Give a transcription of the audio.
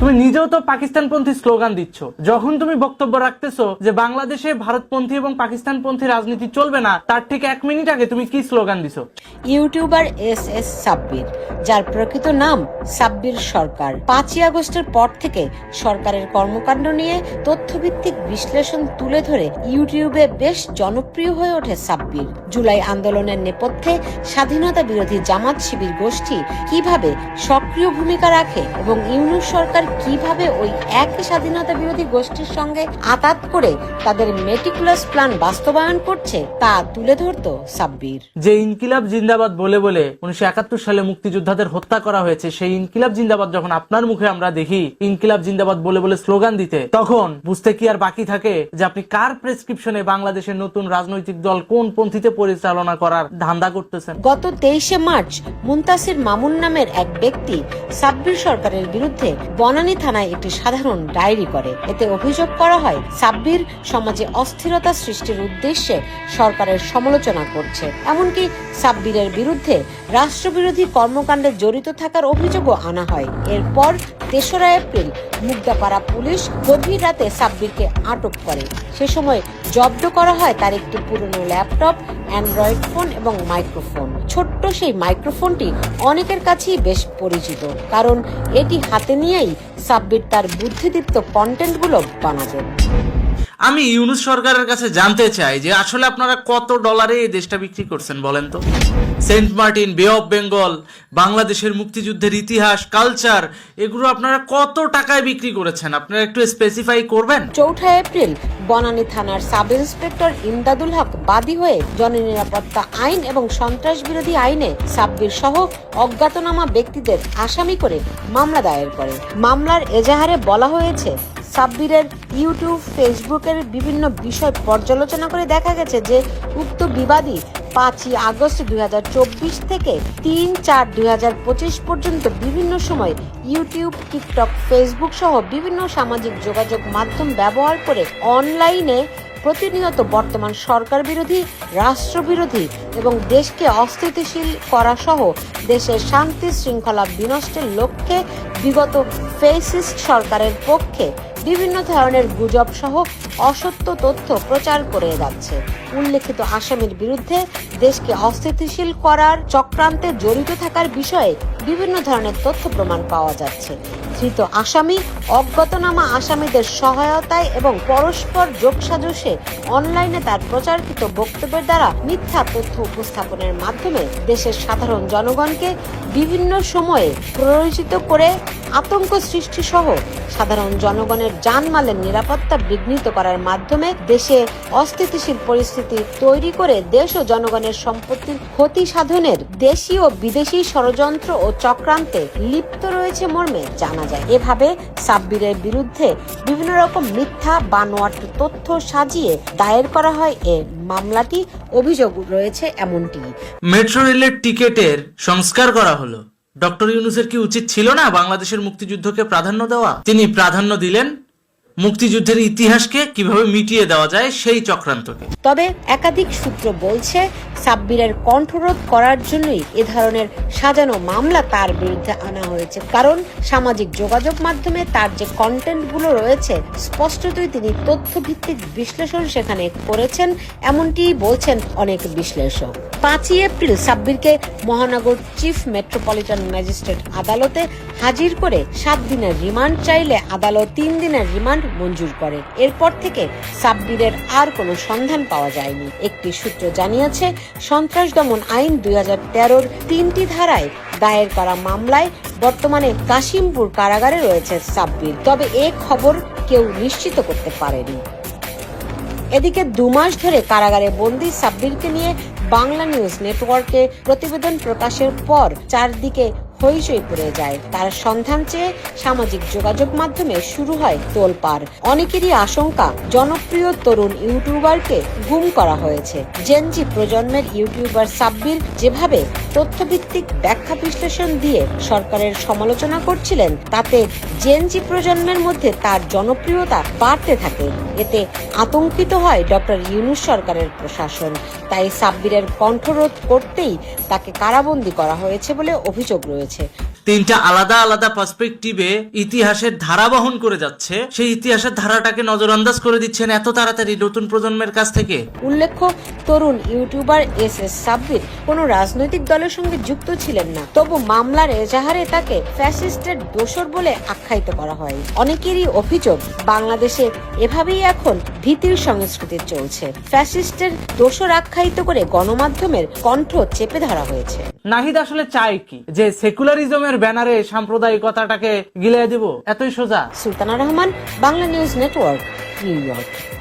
তুমি নিজেও তো পাকিস্তানপন্থী স্লোগান দিচ্ছ। যখন তুমি বক্তব্য রাখতেছো যে বাংলাদেশে ভারতপন্থী এবং পাকিস্তানপন্থী রাজনীতি চলবে না, তার ঠিক এক মিনিট আগে তুমি কি স্লোগান দিছো? YouTuber S S Sabbir. যার প্রকৃত নাম সাব্বির সরকার। পাঁচই আগস্টের পর থেকে সরকারের কর্মকাণ্ড নিয়ে তথ্যভিত্তিক বিশ্লেষণ তুলে ধরে ইউটিউবে বেশ জনপ্রিয় হয়ে ওঠে সাব্বির। জুলাই আন্দোলনের নেপথ্যে স্বাধীনতা বিরোধী জামাত শিবির গোষ্ঠী কীভাবে সক্রিয় ভূমিকা রাখে এবং ইউনুস সরকার কীভাবে ওই একই স্বাধীনতা বিরোধী গোষ্ঠীর সঙ্গে আতাত করে তাদের মেটিকুলাস প্ল্যান বাস্তবায়ন করছে তা তুলে ধরতো সাব্বির। যে ইনকিলাব জিন্দাবাদ বলে বলে উনিশশো একাত্তর সালে মুক্তিযোদ্ধাদের হত্যা করা হয়েছে, সেই ইনকিলাব জিন্দাবাদ যখন আপনার মুখে আমরা দেখি, ইনকিলাব জিন্দাবাদ বলে বলে স্লোগান দিতে, তখন বুঝতে কি আর বাকি থাকে যে আপনি কার প্রেসক্রিপশনে বাংলাদেশের নতুন রাজনৈতিক দল কোন পন্থীতে পরিচালনা করার ধান্দা করতেছেন? গত তেইশে মার্চ মুন্তাসির মামুন নামের এক ব্যক্তি সাব্বির সরকারের বিরুদ্ধে বনানী থানায় একটি সাধারণ ডায়েরি করে। এতে অভিযোগ করা হয়, সাব্বির সমাজে অস্থিরতা সৃষ্টির উদ্দেশ্যে সরকারের সমালোচনা করছে। এমনকি সাব্বিরের বিরুদ্ধে রাষ্ট্রবিরোধী কর্মকাণ্ডে জড়িত থাকার অভিযোগও আনা হয়। এরপর তেসরা এপ্রিল মুগদাপাড়া পুলিশ গভীর রাতে সাব্বিরকে আটক করে। সে সময় জব্দ করা হয় তার একটি পুরনো ল্যাপটপ, অ্যান্ড্রয়েড ফোন এবং মাইক্রোফোন। ছোট্ট সেই মাইক্রোফোনটি অনেকের কাছেই বেশ পরিচিত, কারণ এটি হাতে নিয়েই সাব্বির তার বুদ্ধিদীপ্ত কন্টেন্টগুলো বানাতেন। আমি ইউনুস সরকারের কাছে জানতে চাই যে আসলে আপনারা কত ডলারে এই দেশটা বিক্রি করছেন বলেন তো? Saint Martin Bay of Bengal বাংলাদেশের মুক্তিযুদ্ধের ইতিহাস কালচার এগুলো আপনারা কত টাকায় বিক্রি করেছেন? আপনারা একটু স্পেসিফাই করবেন? চৌঠা এপ্রিল, বনানী থানার সাব ইন্সপেক্টর ইমদাদুল হক বাদী হয়ে জননিরাপত্তা আইন এবং সন্ত্রাস বিরোধী আইনে সাব্বির সহ অজ্ঞাতনামা ব্যক্তিদের আসামি করে মামলা দায়ের করে। মামলার এজাহারে বলা হয়েছে সাব্বিরের ইউটিউব, ফেসবুকের বিভিন্ন বিষয় পর্যালোচনা করে দেখা গেছে যে উক্ত বিবাদী পাঁচই আগস্ট দু হাজার চব্বিশ থেকে তিন চার দুই পর্যন্ত বিভিন্ন সময় ইউটিউব, টিকটক, ফেসবুক সহ বিভিন্ন সামাজিক যোগাযোগ মাধ্যম ব্যবহার করে অনলাইনে প্রতিনিয়ত বর্তমান সরকার বিরোধী রাষ্ট্রবিরোধী এবং দেশকে অস্থিতিশীল করা সহ দেশের শান্তি শৃঙ্খলা বিনষ্টের লক্ষ্যে বিগত ফেসিস্ট সরকারের পক্ষে বিভিন্ন ধরনের গুজব সহ অসত্য তথ্য প্রচার করে যাচ্ছে। উল্লেখিত আসামির বিরুদ্ধে দেশকে অস্থিতিশীল করার চক্রান্তে জড়িত থাকার বিষয়ে বিভিন্ন ধরনের তথ্য প্রমাণ পাওয়া যাচ্ছে। ধৃত আসামি, অজ্ঞাতনামা আসামিদের সহায়তায় এবং পরস্পর যোগসাজশে অনলাইনে তার প্রচারকৃত বক্তব্যের দ্বারা মিথ্যা তথ্য উপস্থাপনের মাধ্যমে দেশের সাধারণ জনগণকে বিভিন্ন সময়ে প্ররোচিত করে আতঙ্ক সৃষ্টি সহ সাধারণ জনগণের জানমালের নিরাপত্তা বিঘ্নিত করার মাধ্যমে দেশে অস্থিতিশীল পরিস্থিতি তৈরি করে দেশ ও জনগণের সম্পত্তির ক্ষতি সাধনের দেশি ও বিদেশি ষড়যন্ত্র ও চক্রান্তে লিপ্ত রয়েছে মর্মে জানা যায়। এভাবে সাব্বিরের বিরুদ্ধে বিভিন্ন রকম মিথ্যা, বানোয়াট তথ্য সাজিয়ে দায়ের করা হয় এ মামলাটি। অভিযোগ রয়েছে এমনটি। মেট্রো রেলের টিকেটের সংস্কার করা হলো। ডক্টর ইউনুসের কি উচিত ছিল না বাংলাদেশের মুক্তিযুদ্ধকে প্রাধান্য দেওয়া? তিনি প্রাধান্য দিলেন মুক্তিযুদ্ধের ইতিহাসকে কীভাবে মিটিয়ে দেওয়া যায় সেই চক্রান্তকে। তবে একাধিক সূত্র বলছে, সাব্বিরের কণ্ঠরোধ করার জন্যই এ ধরনের সাজানো মামলা তার বিরুদ্ধে আনা হয়েছে। কারণ সামাজিক যোগাযোগ মাধ্যমে তার যে কন্টেন্টগুলো রয়েছে, স্পষ্টতই তিনি তথ্যভিত্তিক বিশ্লেষণ সেখানে করেছেন এমনটি বলছেন অনেক বিশ্লেষক। পাঁচই এপ্রিল সাব্বিরকে মহানগর চিফ মেট্রোপলিটন ম্যাজিস্ট্রেট আদালতে হাজির করে সাত দিনের রিমান্ড চাইলে আদালত তিন দিনের রিমান্ড মঞ্জুর করে। এরপর থেকে সাব্বিরের আর কোনো সন্ধান পাওয়া যায়নি। একটি সূত্র জানিয়েছে, সন্ত্রাস দমন আইন দুই হাজার তেরোর তিনটি ধারায় দায়ের করা মামলায় বর্তমানে কাশিমপুর কারাগারে রয়েছে সাব্বির। তবে এ খবর কেউ নিশ্চিত করতে পারেনি। এদিকে দু মাস ধরে কারাগারে বন্দি সাব্বিরকে নিয়ে বাংলা নিউজ নেটওয়ার্কে প্রতিবেদন প্রকাশের পর চারদিকে হইচই পড়ে যায়। তার সন্ধান চেয়ে সামাজিক যোগাযোগ মাধ্যমে শুরু হয় তোলপাড়। অনেকেরই আশঙ্কা, জনপ্রিয় তরুণ ইউটিউবারকে গুম করা হয়েছে। জেনজি প্রজন্মের ইউটিউবার সাব্বির যেভাবে তথ্যভিত্তিক ব্যাখ্যা বিশ্লেষণ দিয়ে সরকারের সমালোচনা করছিলেন, তাতে জেনজি প্রজন্মের মধ্যে তার জনপ্রিয়তা বাড়তে থাকে। এতে আতঙ্কিত হয় ডক্টর ইউনুস সরকারের প্রশাসন। তাই সাব্বিরের কণ্ঠরোধ করতেই তাকে কারাবন্দী করা হয়েছে বলে অভিযোগ রয়েছে। তিনটা আলাদা আলাদা পার্সপেক্টিভে ইতিহাসের ধারা বহন করে যাচ্ছে। সেই ইতিহাসের ধারাটাকে নজরআন্দাজ করে দিচ্ছেন এত তাড়াতাড়ি নতুন প্রজন্মের কাছ থেকে। উল্লেখ্য তরুণ ইউটিউবার এস এস সাব্বির কোনো রাজনৈতিক দলের সঙ্গে যুক্ত ছিলেন না। তবু মামলার এজাহারে তাকে ফ্যাসিস্টের দোসর বলে আখ্যায়িত করা হয়। অনেকেরই অভিযোগ বাংলাদেশে এভাবেই এখন ভীতির সংস্কৃতি চলছে। ফ্যাসিস্টের দোসর আখ্যায়িত করে গণমাধ্যমের কণ্ঠ চেপে ধরা হয়েছে। নাহিদ আসলে চায় কি? যে সেকুলারিজমের ব্যানারে সাম্প্রদায়িকতাটাকে গিলে দিব। এতই সোজা। Sultana Rahman Bangla news network New York.